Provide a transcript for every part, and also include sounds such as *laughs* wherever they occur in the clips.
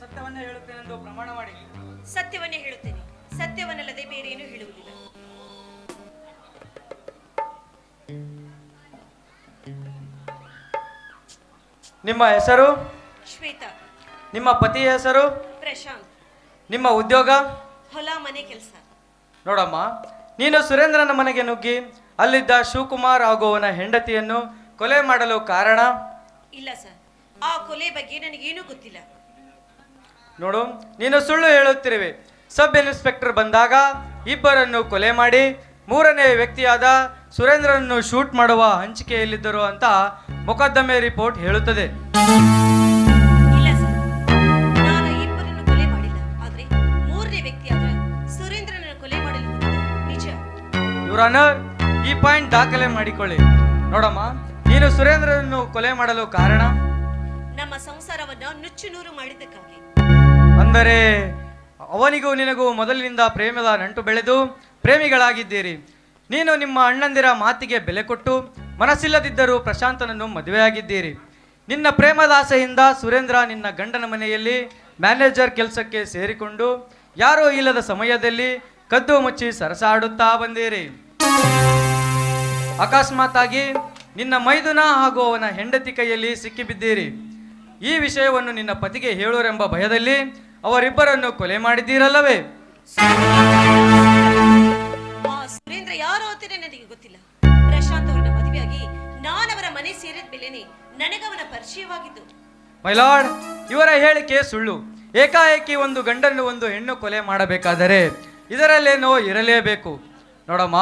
ಸತ್ಯವನ್ನೇ ಹೇಳುತ್ತೇನೆಂದು ಪ್ರಮಾಣ ಮಾಡಿ. ಸತ್ಯವನ್ನೇ ಹೇಳುತ್ತೇನೆ. ಸತ್ಯವನ್ನಲ್ಲದೆ ಬೇರೇನು ಹೇಳುವುದಿಲ್ಲ. ನಿಮ್ಮ ಹೆಸರು? ಶ್ವೇತಾ. ನಿಮ್ಮ ಪತಿಯ ಹೆಸರು? ಪ್ರಶಾಂತ್. ನಿಮ್ಮ ಉದ್ಯೋಗ? ಹೊಲ ಮನೆ ಕೆಲಸ. ನೋಡಮ್ಮ ನೀನು ಸುರೇಂದ್ರನ ಮನೆಗೆ ನುಗ್ಗಿ ಅಲ್ಲಿದ್ದ ಶಿವಕುಮಾರ್ ಹಾಗೂ ಅವನ ಹೆಂಡತಿಯನ್ನು ಕೊಲೆ ಮಾಡಲು ಕಾರಣ? ಇಲ್ಲ ಸರ್. ಆ ಕೊಲೆ ಬಗ್ಗೆ ನನಗೇನೂ ಗೊತ್ತಿಲ್ಲ. ನೋಡು ನೀನು ಸುಳ್ಳು ಹೇಳುತ್ತಿರುವೆ. ಸಬ್ ಇನ್ಸ್ಪೆಕ್ಟರ್ ಬಂದಾಗ ಇಬ್ಬರನ್ನು ಕೊಲೆ ಮಾಡಿ ಮೂರನೇ ವ್ಯಕ್ತಿಯಾದ ಸುರೇಂದ್ರನನ್ನು ಶೂಟ್ ಮಾಡುವ ಹಂಚಿಕೆಯಲ್ಲಿದ್ದರು ಅಂತ ಮೊಕದ್ದಮೆ ರಿಪೋರ್ಟ್ ಹೇಳುತ್ತದೆ. ಈ ಪಾಯಿಂಟ್ ದಾಖಲೆ ಮಾಡಿಕೊಳ್ಳಿ. ನೋಡಮ್ಮ ನೀನು ಸುರೇಂದ್ರನನ್ನು ಕೊಲೆ ಮಾಡಲು ಕಾರಣ? ನಮ್ಮ ಸಂಸಾರವನ್ನ ನುಚ್ಚು ನೂರು ಮಾಡಿದ್ದಕ್ಕಾಗಿ. ಅಂದರೆ, ಅವನಿಗೂ ನಿನಗೂ ಮೊದಲಿನಿಂದ ಪ್ರೇಮದ ನಂಟು ಬೆಳೆದು ಪ್ರೇಮಿಗಳಾಗಿದ್ದೀರಿ. ನೀನು ನಿಮ್ಮ ಅಣ್ಣಂದಿರ ಮಾತಿಗೆ ಬೆಲೆ ಕೊಟ್ಟು ಮನಸ್ಸಿಲ್ಲದಿದ್ದರೂ ಪ್ರಶಾಂತನನ್ನು ಮದುವೆಯಾಗಿದ್ದೀರಿ. ನಿನ್ನ ಪ್ರೇಮದಾಸೆಯಿಂದ ಸುರೇಂದ್ರ ನಿನ್ನ ಗಂಡನ ಮನೆಯಲ್ಲಿ ಮ್ಯಾನೇಜರ್ ಕೆಲಸಕ್ಕೆ ಸೇರಿಕೊಂಡು ಯಾರೂ ಇಲ್ಲದ ಸಮಯದಲ್ಲಿ ಕದ್ದು ಮುಚ್ಚಿ ಸರಸಾಡುತ್ತಾ ಬಂದಿರಿ. ಅಕಸ್ಮಾತ್ತಾಗಿ ನಿನ್ನ ಮೈದುನ ಹಾಗೂ ಅವನ ಹೆಂಡತಿ ಕೈಯಲ್ಲಿ ಸಿಕ್ಕಿಬಿದ್ದೀರಿ. ಈ ವಿಷಯವನ್ನು ನಿನ್ನ ಪತಿಗೆ ಹೇಳೋರೆಂಬ ಭಯದಲ್ಲಿ ಅವರಿಬ್ಬರನ್ನು ಕೊಲೆ ಮಾಡಿದ್ದೀರಲ್ಲವೇ? ಸುರೇಂದ್ರ ಯಾರು ಅಂತಾನೆ ನನಗೆ ಗೊತ್ತಿಲ್ಲ. ಪ್ರಶಾಂತ್ ಅವರನ್ನ ಮದುವೆಯಾಗಿ ನಾನವರ ಮನೆ ಸೇರಿದ ಮೇಲೇನೆ ನನಗವನ ಪರಿಚಯವಾಗಿದ್ದು. ಮೈಲಾಡ್ ಇವರ ಹೇಳಿಕೆ ಸುಳ್ಳು. ಏಕಾಏಕಿ ಒಂದು ಗಂಡನ್ನು ಒಂದು ಹೆಣ್ಣು ಕೊಲೆ ಮಾಡಬೇಕಾದರೆ ಇದರಲ್ಲೇನೋ ಇರಲೇಬೇಕು. ನೋಡಮ್ಮ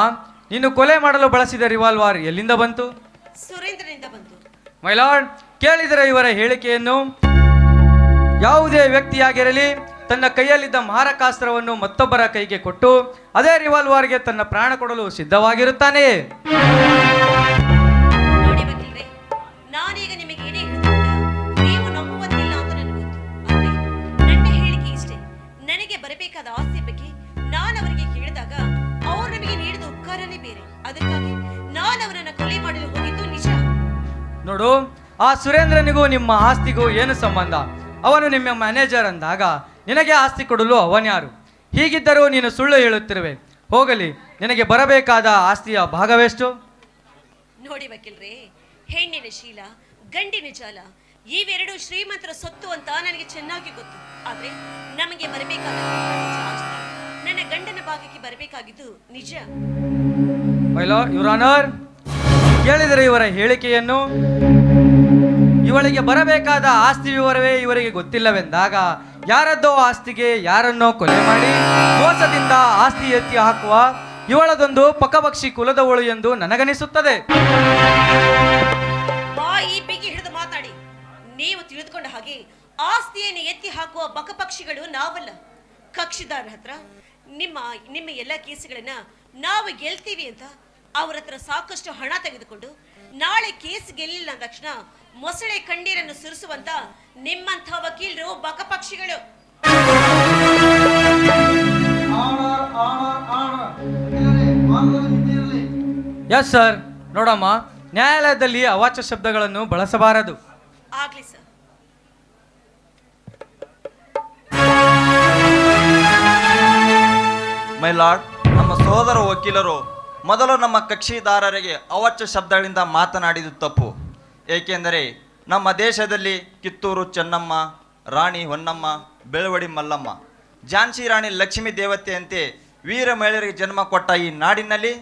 ನೀನು ಕೊಲೆ ಮಾಡಲು ಬಳಸಿದ ರಿವಾಲ್ವಾರ್ ಎಲ್ಲಿಂದ ಬಂತು? ಸುರೇಂದ್ರನಿಂದ ಬಂತು. ಮೈಲಾಡ್ ಕೇಳಿದರೆ ಇವರ ಹೇಳಿಕೆಯನ್ನು ಯಾವುದೇ ವ್ಯಕ್ತಿಯಾಗಿರಲಿ ತನ್ನ ಕೈಯಲ್ಲಿದ್ದ ಮಾರಕಾಸ್ತ್ರವನ್ನು ಮತ್ತೊಬ್ಬರ ಕೈಗೆ ಕೊಟ್ಟು ಅದೇ ರಿವಾಲ್ವಾರ್ಗೆ ತನ್ನ ಪ್ರಾಣ ಕೊಡಲು ಸಿದ್ಧವಾಗಿರುತ್ತಾನೆ ನಾನೀಗ ನನಗೆ ಇಷ್ಟೇ. ನನಗೆ ಬರಬೇಕಾದ ಆಸ್ತಿ ಬಗ್ಗೆ ನಾನು ಅವರಿಗೆ ಕೇಳಿದಾಗ ಅವರು ನಮಗೆ ನೀಡಿದ ಉಪಕಾರನೇ ಬೇರೆ. ಅದಕ್ಕಾಗಿ ನಾನು ಅವರನ್ನ ಕೊಲೆ ಮಾಡಲು ಹೋಗಿದ್ದು ನಿಜ. ನೋಡು ಆ ಸುರೇಂದ್ರನಿಗೂ ನಿಮ್ಮ ಆಸ್ತಿಗೂ ಏನು ಸಂಬಂಧ? ಅವನು ನಿಮ್ಮ ಮ್ಯಾನೇಜರ್ ಅಂದಾಗ ನಿನಗೆ ಆಸ್ತಿ ಕೊಡಲು ಅವನ್ಯಾರು ಹೀಗಿದ್ದರೂ ನೀನು ಸುಳ್ಳು ಹೇಳುತ್ತಿರುವೆ. ಹೋಗಲಿ ನಿನಗೆ ಬರಬೇಕಾದ ಆಸ್ತಿಯ ಭಾಗವೆಷ್ಟು? ನೋಡಿ ವಕೀಲ್ರೇ ಹೆಣ್ಣಿನ ಶೀಲ ಗಂಡಿನ ಜಾಲ ಇವೆರಡು ಶ್ರೀಮಂತರ ಸೊತ್ತು ಅಂತ ನನಗೆ ಚೆನ್ನಾಗಿ ಗೊತ್ತು. ಆದ್ರೆ ನಮಗೆ ಬರಬೇಕಾದ ನನ್ನ ಗಂಡನ ಭಾಗಕ್ಕೆ ಬರಬೇಕಾಗಿದ್ದು ನಿಜ. ಆನರ್ ಕೇಳಿದರೆ ಇವರ ಹೇಳಿಕೆಯನ್ನು ಇವಳಿಗೆ ಬರಬೇಕಾದ ಆಸ್ತಿ ವಿವರವೇ ಇವರಿಗೆ ಗೊತ್ತಿಲ್ಲವೆಂದಾಗ ಯಾರದ್ದೋ ಆಸ್ತಿಗೆ ಯಾರನ್ನೋ ಕೊಲೆ ಮಾಡಿ ಮೋಸದಿಂದ ಆಸ್ತಿ ಎತ್ತಿ ಹಾಕುವ ಇವಳದೊಂದು ಪಕ್ಕಪಕ್ಷಿ ಕುಲದವಳು ಎಂದು ನನಗನಿಸುತ್ತದೆ. ಬಾಯಿ ಬಿಗಿ ಹಿಡಿದು ಮಾತಾಡಿ. ನೀವು ತಿಳಿದುಕೊಂಡ ಹಾಗೆ ಆಸ್ತಿಯನ್ನು ಎತ್ತಿ ಹಾಕುವ ಬಕಪಕ್ಷಿಗಳು ನಾವಲ್ಲ. ಕಕ್ಷಿದಾರ ಹತ್ರ ನಿಮ್ಮ ನಿಮ್ಮ ಎಲ್ಲ ಕೇಸುಗಳನ್ನ ನಾವು ಗೆಲ್ತೀವಿ ಅಂತ ಅವರ ಹತ್ರ ಸಾಕಷ್ಟು ಹಣ ತೆಗೆದುಕೊಂಡು ನಾಳೆ ಕೇಸ್ ಗೆಲ್ಲಿಲ್ಲ ಅಂದ ತಕ್ಷಣ ಮೊಸಳೆ ಕಣ್ಣೀರನ್ನು ಸುರಿಸುವಂತ ನಿಮ್ಮಂಥ ವಕೀಲರು ಬಕಪಕ್ಷಿಗಳು. ಎಸ್ ಸರ್ ನೋಡಮ್ಮ ನ್ಯಾಯಾಲಯದಲ್ಲಿ ಅವಾಚ್ಯ ಶಬ್ದಗಳನ್ನು ಬಳಸಬಾರದು. ಆಗ್ಲಿ ಸರ್ ಮೈ ಲಾರ್ಡ್ ನಮ್ಮ ಸೋದರ ವಕೀಲರು ಮೊದಲು ನಮ್ಮ ಕಕ್ಷಿದಾರರಿಗೆ ಅವಚ್ಚ ಶಬ್ದಗಳಿಂದ ಮಾತನಾಡಿದ್ದು ತಪ್ಪು. ಏಕೆಂದರೆ ನಮ್ಮ ದೇಶದಲ್ಲಿ ಕಿತ್ತೂರು ಚೆನ್ನಮ್ಮ, ರಾಣಿ ಹೊನ್ನಮ್ಮ, ಬೆಳವಡಿ ಮಲ್ಲಮ್ಮ, ಝಾನ್ಸಿ ರಾಣಿ ಲಕ್ಷ್ಮೀ ದೇವತೆಯಂತೆ ವೀರ ಮಹಿಳೆಯರಿಗೆ ಜನ್ಮ ಕೊಟ್ಟ ಈ ನಾಡಿನಲ್ಲಿ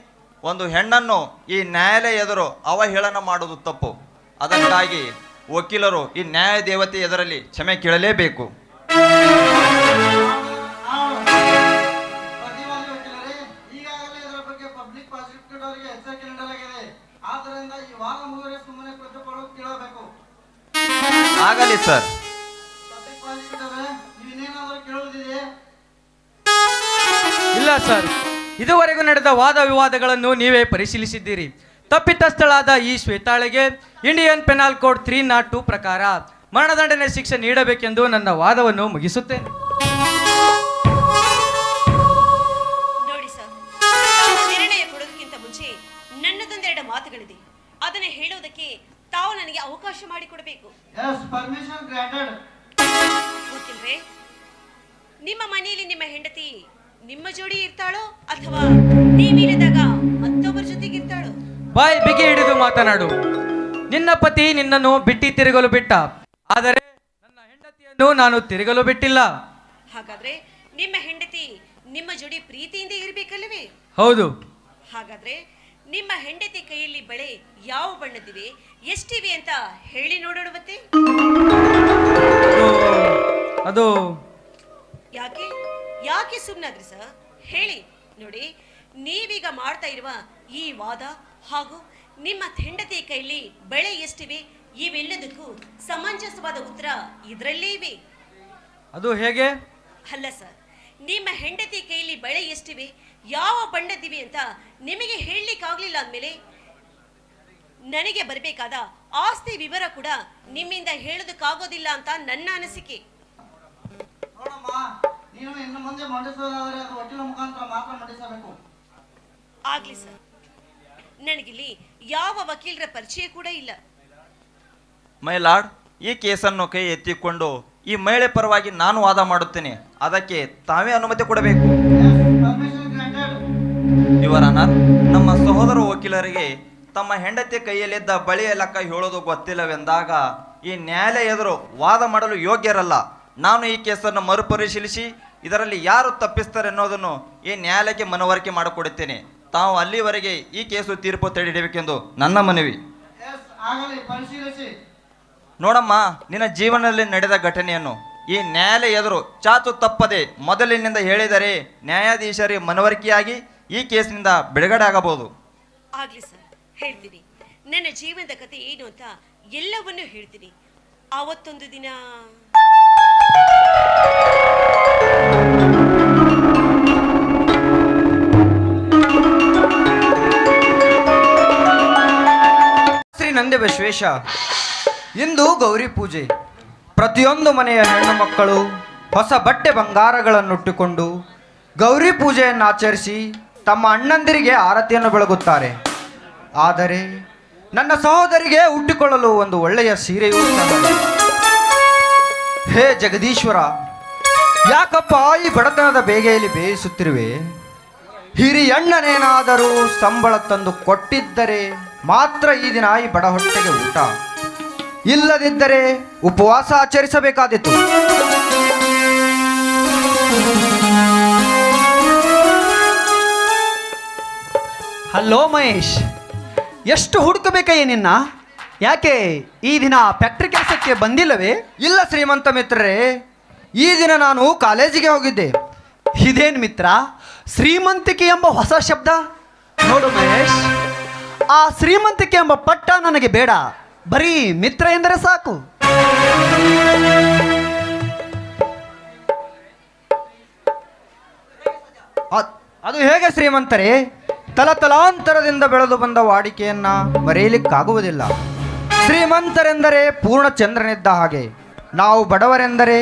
ಒಂದು ಹೆಣ್ಣನ್ನು ಈ ನ್ಯಾಯಾಲಯ ಎದುರು ಅವಹೇಳನ ಮಾಡುವುದು ತಪ್ಪು. ಅದಕ್ಕಾಗಿ ವಕೀಲರು ಈ ನ್ಯಾಯ ದೇವತೆ ಎದುರಲ್ಲಿ ಕ್ಷಮೆ ಕೇಳಲೇಬೇಕು. ಆಗಲಿ ಸರ್ ಇಲ್ಲ ಸರ್ ಇದುವರೆಗೂ ನಡೆದ ವಾದ ವಿವಾದಗಳನ್ನು ನೀವೇ ಪರಿಶೀಲಿಸಿದ್ದೀರಿ. ತಪ್ಪಿತಸ್ಥಳಾದ ಈ ಶ್ವೇತಾಳೆಗೆ Indian penal code three not two ಪ್ರಕಾರ ಮರಣದಂಡನೆ ಶಿಕ್ಷೆ ನೀಡಬೇಕೆಂದು ನನ್ನ ವಾದವನ್ನು ಮುಗಿಸುತ್ತೇನೆ. ತಾವು ನನಗೆ ಅವಕಾಶ ಮಾಡಿಕೊಡಬೇಕು ಗೊತ್ತಿಲ್ವೇ? ನಿಮ್ಮ ಮನೆಯಲ್ಲಿ ನಿಮ್ಮ ಹೆಂಡತಿ ನಿಮ್ಮ ಜೋಡಿ ಇರ್ತಾಳೋ ಅಥವಾ ನೀವಿಲ್ಲದಾಗ ಮತ್ತೊಬ್ಬರ ಜೊತೆಗೆ ಇರ್ತಾಳೋ? ಬಾಯ್ ಬಿಗಿ ಹಿಡಿದು ಮಾತನಾಡು. ನಿನ್ನ ಪತಿ ನಿನ್ನನ್ನು ಬಿಟ್ಟಿ ತಿರುಗಲು ಬಿಟ್ಟ. ಆದರೆ ನನ್ನ ಹೆಂಡತಿಯನ್ನು ನಾನು ತಿರುಗಲು ಬಿಟ್ಟಿಲ್ಲ. ಹಾಗಾದ್ರೆ ನಿಮ್ಮ ಹೆಂಡತಿ ನಿಮ್ಮ ಜೋಡಿ ಪ್ರೀತಿಯಿಂದ ಇರಬೇಕಲ್ಲವೇ? ಹೌದು. ಹಾಗಾದ್ರೆ ನಿಮ್ಮ ಹೆಂಡತಿ ಕೈಯಲ್ಲಿ ಬಳೆ ಯಾವ ಬಣ್ಣದಿವೆ? ಎಷ್ಟಿವೆ ಅಂತ ಹೇಳಿ ನೋಡೋಣ ಮತ್ತೆ ಅದು- ಅದು. ಯಾಕೆ? ಯಾಕೆ ಸುಮ್ಮನಾದ್ರಿ ಸರ್? ಹೇಳಿ. ನೋಡಿ ನೀವೀಗ ಮಾಡ್ತಾ ಇರುವ ಈ ವಾದ ಹಾಗೂ ನಿಮ್ಮ ಹೆಂಡತಿ ಕೈಯಲ್ಲಿ ಬಳೆ ಎಷ್ಟಿವೆ ಇವೆಲ್ಲದಕ್ಕೂ ಸಮಂಜಸವಾದ ಉತ್ತರ ಇದರಲ್ಲೇ ಇವೆ. ಅದು ಹೇಗೆ? ಅಲ್ಲ ಸರ್ ನಿಮ್ಮ ಹೆಂಡತಿ ಕೈಯಲ್ಲಿ ಬಳೆ ಎಷ್ಟಿವೆ ಯಾವ ಬಣ್ಣದಿವೆ ಅಂತ ನಿಮಗೆ ಹೇಳಲಿಕ್ಕಾಗಲಿಲ್ಲ ಅಂದಮೇಲೆ ನನಗೆ ಬರಬೇಕಾದ ಆಸ್ತಿ ವಿವರ ಕೂಡ ನಿಮ್ಮಿಂದ ಹೇಳೋದಕ್ಕಾಗೋದಿಲ್ಲ ಅಂತ ನನ್ನ ಅನಿಸಿಕೆ. ನೋಡಮ್ಮ ನೀನು ಇನ್ನು ಮುಂದೆ ಮಂಡಿಸೋದಾದರೆ ಅದು ವಕೀಲ ಮುಖಾಂತರ ಮಾತ್ರ ಮಂಡಿಸಬೇಕು. ಆಗ್ಲಿ ಸರ್. ನನಗಿಲ್ಲಿ ಯಾವ ವಕೀಲರ ಪರಿಚಯ ಕೂಡ ಇಲ್ಲ. ಮೈ ಲಾರ್ಡ್ ಈ ಕೇಸನ್ನು ಕೈ ಎತ್ತಿಕೊಂಡು ಈ ಮಹಿಳೆ ಪರವಾಗಿ ನಾನು ವಾದ ಮಾಡುತ್ತೇನೆ. ಅದಕ್ಕೆ ತಾವೇ ಅನುಮತಿ ಕೊಡಬೇಕು. ಇವರ ಅನರ್ ನಮ್ಮ ಸಹೋದರ ವಕೀಲರಿಗೆ ತಮ್ಮ ಹೆಂಡತಿ ಕೈಯಲ್ಲಿದ್ದ ಬಳಿಯ ಲೆಕ್ಕ ಹೇಳೋದು ಗೊತ್ತಿಲ್ಲವೆಂದಾಗ, ಈ ನ್ಯಾಯಾಲಯ ಎದುರು ವಾದ ಮಾಡಲು ಯೋಗ್ಯರಲ್ಲ. ನಾನು ಈ ಕೇಸನ್ನು ಮರುಪರಿಶೀಲಿಸಿ, ಇದರಲ್ಲಿ ಯಾರು ತಪ್ಪಿಸ್ತಾರೆ ಅನ್ನೋದನ್ನು ಈ ನ್ಯಾಯಾಲಯಕ್ಕೆ ಮನವರಿಕೆ ಮಾಡಿಕೊಡುತ್ತೇನೆ. ತಾವು ಅಲ್ಲಿವರೆಗೆ ಈ ಕೇಸು ತೀರ್ಪು ತಡೆಯಿಡಬೇಕೆಂದು ನನ್ನ ಮನವಿ. ನೋಡಮ್ಮ, ನಿನ್ನ ಜೀವನದಲ್ಲಿ ನಡೆದ ಘಟನೆಯನ್ನು ಈ ನ್ಯಾಯಾಲಯ ಎದುರು ಚಾಚು ತಪ್ಪದೆ ಮೊದಲಿನಿಂದ ಹೇಳಿದರೆ ನ್ಯಾಯಾಧೀಶರಿಗೆ ಮನವರಿಕೆಯಾಗಿ ಈ ಕೇಸಿನಿಂದ ಬಿಡುಗಡೆ ಆಗಬಹುದು. ಆಗ್ಲಿ ಸರ್ ಹೇಳ್ತೀನಿ. ನನ್ನ ಜೀವನದ ಕತೆ ಏನು ಅಂತ ಎಲ್ಲವನ್ನೂ ಹೇಳ್ತೀನಿ. ಆವತ್ತೊಂದು ದಿನ. ಶ್ರೀ ನಂದಿ ಬಸವೇಶ ಇಂದು ಗೌರಿ ಪೂಜೆ. ಪ್ರತಿಯೊಂದು ಮನೆಯ ಹೆಣ್ಣು ಮಕ್ಕಳು ಹೊಸ ಬಟ್ಟೆ ಬಂಗಾರಗಳನ್ನುಟ್ಟುಕೊಂಡು ಗೌರಿ ಪೂಜೆಯನ್ನು ಆಚರಿಸಿ ತಮ್ಮ ಅಣ್ಣಂದಿರಿಗೆ ಆರತಿಯನ್ನು ಬೆಳಗುತ್ತಾರೆ. ಆದರೆ ನನ್ನ ಸಹೋದರಿಗೆ ಹುಟ್ಟಿಕೊಳ್ಳಲು ಒಂದು ಒಳ್ಳೆಯ ಸೀರೆಯು. ಹೇ ಜಗದೀಶ್ವರ, ಯಾಕಪ್ಪ ಈ ಬಡತನದ ಬೇಗೆಯಲ್ಲಿ ಬೇಯಿಸುತ್ತಿರುವೆ? ಹಿರಿಯಣ್ಣನೇನಾದರೂ ಸಂಬಳ ತಂದು ಕೊಟ್ಟಿದ್ದರೆ ಮಾತ್ರ ಈ ದಿನ ಈ ಬಡ ಹೊಟ್ಟೆಗೆ ಊಟ. ಇಲ್ಲದಿದ್ದರೆ ಉಪವಾಸ ಆಚರಿಸಬೇಕಾದಿತ್ತು ಹಲೋ ಮಹೇಶ್ ಎಷ್ಟು ಹುಡುಕಬೇಕಯ್ಯ ನಿನ್ನ? ಯಾಕೆ ಈ ದಿನ ಫ್ಯಾಕ್ಟ್ರಿ ಕೆಲಸಕ್ಕೆ ಬಂದಿಲ್ಲವೇ? ಇಲ್ಲ ಶ್ರೀಮಂತ ಮಿತ್ರರೇ ಈ ದಿನ ನಾನು ಕಾಲೇಜಿಗೆ ಹೋಗಿದ್ದೆ. ಇದೇನು ಮಿತ್ರ ಶ್ರೀಮಂತಿಕೆ ಎಂಬ ಹೊಸ ಶಬ್ದ? ನೋಡು ಮಹೇಶ್ ಆ ಶ್ರೀಮಂತಿಕೆ ಎಂಬ ಪಟ್ಟ ನನಗೆ ಬೇಡ. ಬರೀ ಮಿತ್ರ ಎಂದರೆ ಸಾಕು. ಅದು ಹೇಗೆ ಶ್ರೀಮಂತರೇ? ತಲತಲಾಂತರದಿಂದ ಬೆಳೆದು ಬಂದ ವಾಡಿಕೆಯನ್ನ ಮರೆಯಲಿಕ್ಕಾಗುವುದಿಲ್ಲ ಶ್ರೀಮಂತರೆಂದರೆ ಪೂರ್ಣ ಚಂದ್ರನಿದ್ದ ಹಾಗೆ. ನಾವು ಬಡವರೆಂದರೆ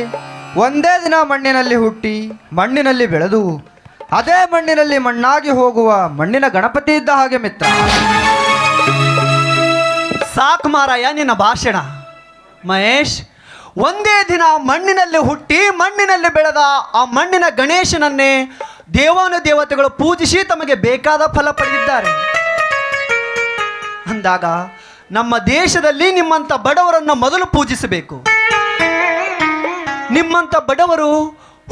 ಒಂದೇ ದಿನ ಮಣ್ಣಿನಲ್ಲಿ ಹುಟ್ಟಿ ಮಣ್ಣಿನಲ್ಲಿ ಬೆಳೆದು, ಅದೇ ಮಣ್ಣಿನಲ್ಲಿ ಮಣ್ಣಾಗಿ ಹೋಗುವ ಮಣ್ಣಿನ ಗಣಪತಿ ಇದ್ದ ಹಾಗೆ ಮಿತ್ರ. ಸಾಕು ಮಾರಾಯ ನಿನ್ನ ಭಾಷಣ. ಮಹೇಶ್, ಒಂದೇ ದಿನ ಮಣ್ಣಿನಲ್ಲಿ ಹುಟ್ಟಿ ಮಣ್ಣಿನಲ್ಲಿ ಬೆಳೆದ ಆ ಮಣ್ಣಿನ ಗಣೇಶನನ್ನೇ ದೇವಾನು ದೇವತೆಗಳು ಪೂಜಿಸಿ ತಮಗೆ ಬೇಕಾದ ಫಲ ಪಡೆದಿದ್ದಾರೆ. ಅಂದಾಗ ನಮ್ಮ ದೇಶದಲ್ಲಿ ನಿಮ್ಮಂಥ ಬಡವರನ್ನು ಮೊದಲು ಪೂಜಿಸಬೇಕು. ನಿಮ್ಮಂಥ ಬಡವರು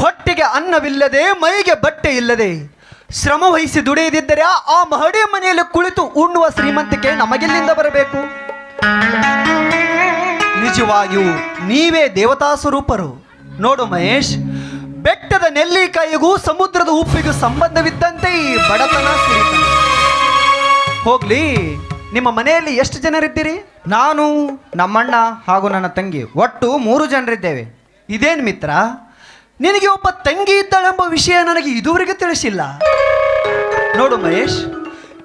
ಹೊಟ್ಟೆಗೆ ಅನ್ನವಿಲ್ಲದೆ, ಮೈಗೆ ಬಟ್ಟೆ ಇಲ್ಲದೆ, ಶ್ರಮ ವಹಿಸಿ ದುಡಿಯದಿದ್ದರೆ ಆ ಮಹಡಿ ಮನೆಯಲ್ಲಿ ಕುಳಿತು ಉಣ್ಣುವ ಶ್ರೀಮಂತಿಕೆ ನಮಗೆಲ್ಲಿಂದ ಬರಬೇಕು. ನಿಜವಾಗಿಯೂ ನೀವೇ ದೇವತಾ ಸ್ವರೂಪರು. ನೋಡು ಮಹೇಶ್ ಬೆಟ್ಟದ ನೆಲ್ಲಿಕಾಯಿಗೂ ಸಮುದ್ರದ ಉಪ್ಪಿಗೂ ಸಂಬಂಧವಿದ್ದಂತೆ ಈ ಬಡತನ ಹೋಗ್ಲಿ ನಿಮ್ಮ ಮನೆಯಲ್ಲಿ ಎಷ್ಟು ಜನರಿದ್ದೀರಿ? ನಾನು ನಮ್ಮಣ್ಣ ಹಾಗೂ ನನ್ನ ತಂಗಿ ಒಟ್ಟು ಮೂರು ಜನರಿದ್ದೇವೆ. ಇದೇನು ಮಿತ್ರ? ನಿನಗೆ ಒಬ್ಬ ತಂಗಿ ಇದ್ದಾಳೆಂಬ ವಿಷಯ ನನಗೆ ಇದುವರೆಗೆ ತಿಳಿಸಿಲ್ಲ. ನೋಡು ಮಹೇಶ್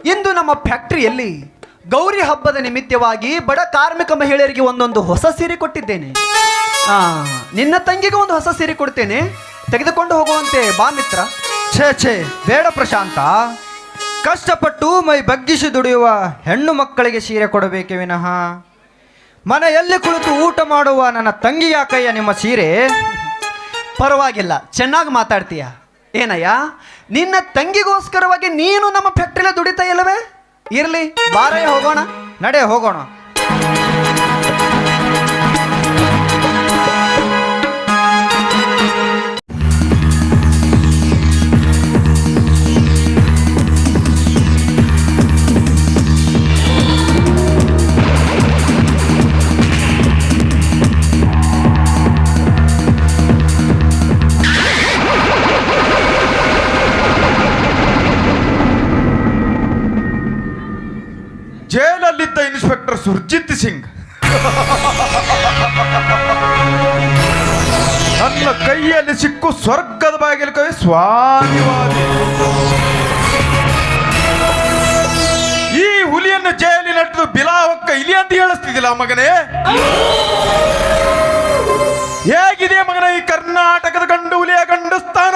ಇಂದು ನಮ್ಮ ಫ್ಯಾಕ್ಟರಿಯಲ್ಲಿ ಗೌರಿ ಹಬ್ಬದ ನಿಮಿತ್ತವಾಗಿ ಬಡ ಕಾರ್ಮಿಕ ಮಹಿಳೆಯರಿಗೆ ಒಂದೊಂದು ಹೊಸ ಸೀರೆ ಕೊಟ್ಟಿದ್ದೇನೆ. ಆ, ನಿನ್ನ ತಂಗಿಗೆ ಒಂದು ಹೊಸ ಸೀರೆ ಕೊಡ್ತೇನೆ. ತೆಗೆದುಕೊಂಡು ಹೋಗುವಂತೆ ಬಾ ಮಿತ್ರ. ಛೇ ಛೇ, ಬೇಡ ಪ್ರಶಾಂತ. ಕಷ್ಟಪಟ್ಟು ಮೈ ಬಗ್ಗಿಸಿ ದುಡಿಯುವ ಹೆಣ್ಣು ಮಕ್ಕಳಿಗೆ ಸೀರೆ ಕೊಡಬೇಕೆ ವಿನಃ? ಮನೆಯಲ್ಲಿ ಕುಳಿತು ಊಟ ಮಾಡುವ ನನ್ನ ತಂಗಿಯ ಕೈಯ ನಿಮ್ಮ ಸೀರೆ? ಪರವಾಗಿಲ್ಲ, ಚೆನ್ನಾಗಿ ಮಾತಾಡ್ತೀಯ. ಏನಯ್ಯ, ನಿನ್ನ ತಂಗಿಗೋಸ್ಕರವಾಗಿ ನೀನು ನಮ್ಮ ಫ್ಯಾಕ್ಟ್ರಿಲಿ ದುಡಿತಾ ಇಲ್ಲವೇ? ಇರಲಿ, ಬಾರೇ ಹೋಗೋಣ. ನಡೆ ಹೋಗೋಣ. ಕೈಯಲ್ಲಿ ಸಿಕ್ಕು ಸ್ವರ್ಗದ ಬಾಗಿಲು ಕವಿ ಸ್ವಾಮಿವಾದಿ. ಈ ಹುಲಿಯನ್ನು ಜೈಲಿನಟ್ಟು ಬಿಲಾವಕ್ಕ ಇಲಿ ಅಂತ ಹೇಳಿಸ್ತಿದ್ದಿಲ್ಲ ಮಗನೇ? ಹೇಗಿದೆ ಮಗನ ಈ ಕರ್ನಾಟಕದ ಗಂಡು ಹುಲಿಯ ಗಂಡು ಸ್ಥಾನ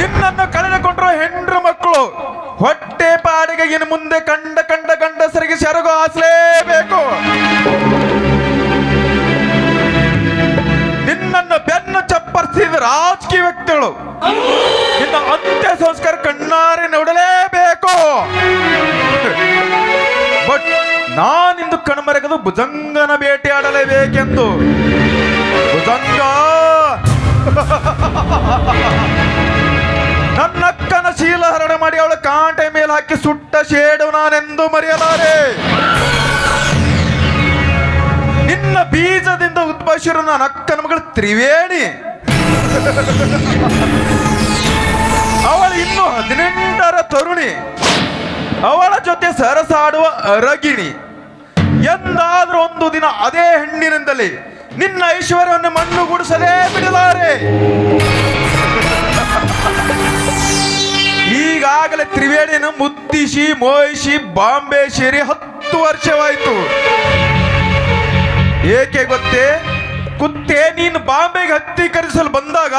ನಿನ್ನನ್ನು ಕಳೆದುಕೊಂಡ್ರು ಹೆಂಡ್ರು ಮಕ್ಕಳು, ಹೊಟ್ಟೆ ಪಾಡಿಗೆ ಇನ್ನು ಮುಂದೆ ಕಂಡ ಕಂಡ ಗಂಡಸರಿಗೆ ಸೆರಗು ಹಾಸಲೇಬೇಕು. ರಾಜಕೀಯ ವ್ಯಕ್ತಿಗಳು. ನಿನ್ನ ಅಂತ್ಯ ಸಂಸ್ಕಾರ ಕಣ್ಣಾರೆ ನೋಡಲೇಬೇಕು ಬಟ್ ನಾನಿಂದು ಕಣ್ಮರೆಗದು ಭುಜಂಗನ ಭೇಟಿಯಾಡಲೇಬೇಕೆಂದು ಭುಜಂಗ! ನನ್ನಕ್ಕನ ಶೀಲ ಹರಣ ಮಾಡಿ ಅವಳ ಕಾಂಟೆ ಮೇಲೆ ಹಾಕಿ ಸುಟ್ಟ ಶೇಡು ನಾನೆಂದು ಮರೆಯಲಾರೆ. ನಿನ್ನ ಬೀಜದಿಂದ ಉದ್ಭವಿಸಿರೋ ನನ್ನ ಅಕ್ಕನ ಮಗಳು ತ್ರಿವೇಣಿ. *laughs* ಅವಳು ಇನ್ನು ಹದಿನೆಂಟರ ತರುಣಿ. ಅವಳ ಜೊತೆ ಸರಸಾಡುವ ಅರಗಿಣಿ. ಎಂದಾದ್ರೂ ಒಂದು ದಿನ ಅದೇ ಹೆಣ್ಣಿನಿಂದಲೇ ನಿನ್ನ ಐಶ್ವರ್ಯವನ್ನು ಮಣ್ಣುಗೂಡಿಸಲೇ ಬಿಡಲಾರೆ. *laughs* ಈಗಾಗಲೇ ತ್ರಿವೇಣಿನ ಮುತ್ತಿಸಿ ಮೋಯಿಸಿ ಬಾಂಬೆ ಸೇರಿ ಹತ್ತು ವರ್ಷವಾಯಿತು. ಏಕೆ ಗೊತ್ತೇ? ಕುತ್ತೆ ನೀನು ಬಾಂಬೆಗೆ ಹತ್ತೀಕರಿಸಲು ಬಂದಾಗ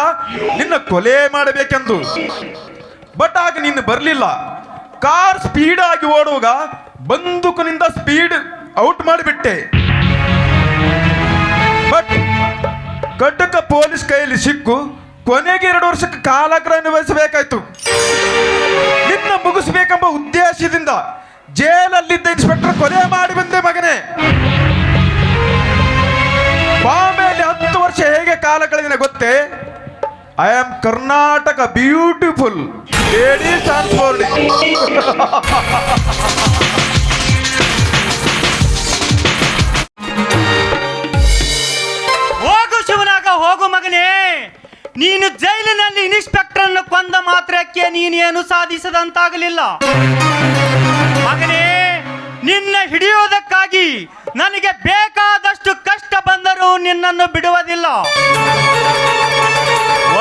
ನಿನ್ನ ಕೊಲೆ ಮಾಡಬೇಕೆಂದು. ಬಟ್ ಆಗ ನೀನು ಬರಲಿಲ್ಲ. ಕಾರ್ ಸ್ಪೀಡ್ ಆಗಿ ಓಡುವಾಗ ಬಂದೂಕಿನಿಂದ ಸ್ಪೀಡ್ ಔಟ್ ಮಾಡಿಬಿಟ್ಟೆ. ಬಟ್ ಕಟಕ ಪೊಲೀಸ್ ಕೈಯಲ್ಲಿ ಸಿಕ್ಕು, ಕೊನೆಗೆ ಎರಡು ವರ್ಷಕ್ಕೆ ಕಾಲಾಗ್ರಹ ಅನುಭವಿಸಬೇಕಾಯ್ತು ನಿನ್ನ ಮುಗಿಸ್ಬೇಕೆಂಬ ಉದ್ದೇಶದಿಂದ ಜೈಲಲ್ಲಿದ್ದ ಇನ್ಸ್ಪೆಕ್ಟರ್ ಕೊಲೆ ಮಾಡಿ ಬಂದೆ. ಕಾಲ ಕಳೆದಿನ ಗೊತ್ತೇ? ಐ ಆಮ್ ಕರ್ನಾಟಕ ಬ್ಯೂಟಿಫುಲ್ ಹೋಗು ಶಿವನಾಗ, ಹೋಗು ಮಗನೇ. ನೀನು ಜೈಲಿನಲ್ಲಿ ಇನ್ಸ್ಪೆಕ್ಟರ್ ಅನ್ನು ಕೊಂದ ಮಾತ್ರಕ್ಕೆ ನೀನೇನು ಸಾಧಿಸದಂತಾಗಲಿಲ್ಲ. ಮಗನೇ, ನಿನ್ನ ಹಿಡಿಯೋದಕ್ಕಾಗಿ ನನಗೆ ಬೇಕಾದಷ್ಟು ಯಾರು ನಿನ್ನನ್ನು ಬಿಡುವುದಿಲ್ಲ.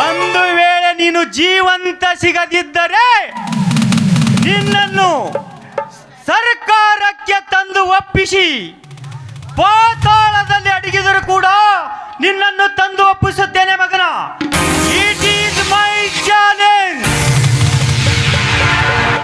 ಒಂದು ವೇಳೆ ನೀನು ಜೀವಂತ ಸಿಗದಿದ್ದರೆ ನಿನ್ನನ್ನು ಸರ್ಕಾರಕ್ಕೆ ತಂದು ಒಪ್ಪಿಸಿ, ಪಾತಾಳದಲ್ಲಿ ಅಡಗಿದರೂ ಕೂಡ ನಿನ್ನನ್ನು ತಂದು ಒಪ್ಪಿಸುತ್ತೇನೆ ಮಗನ.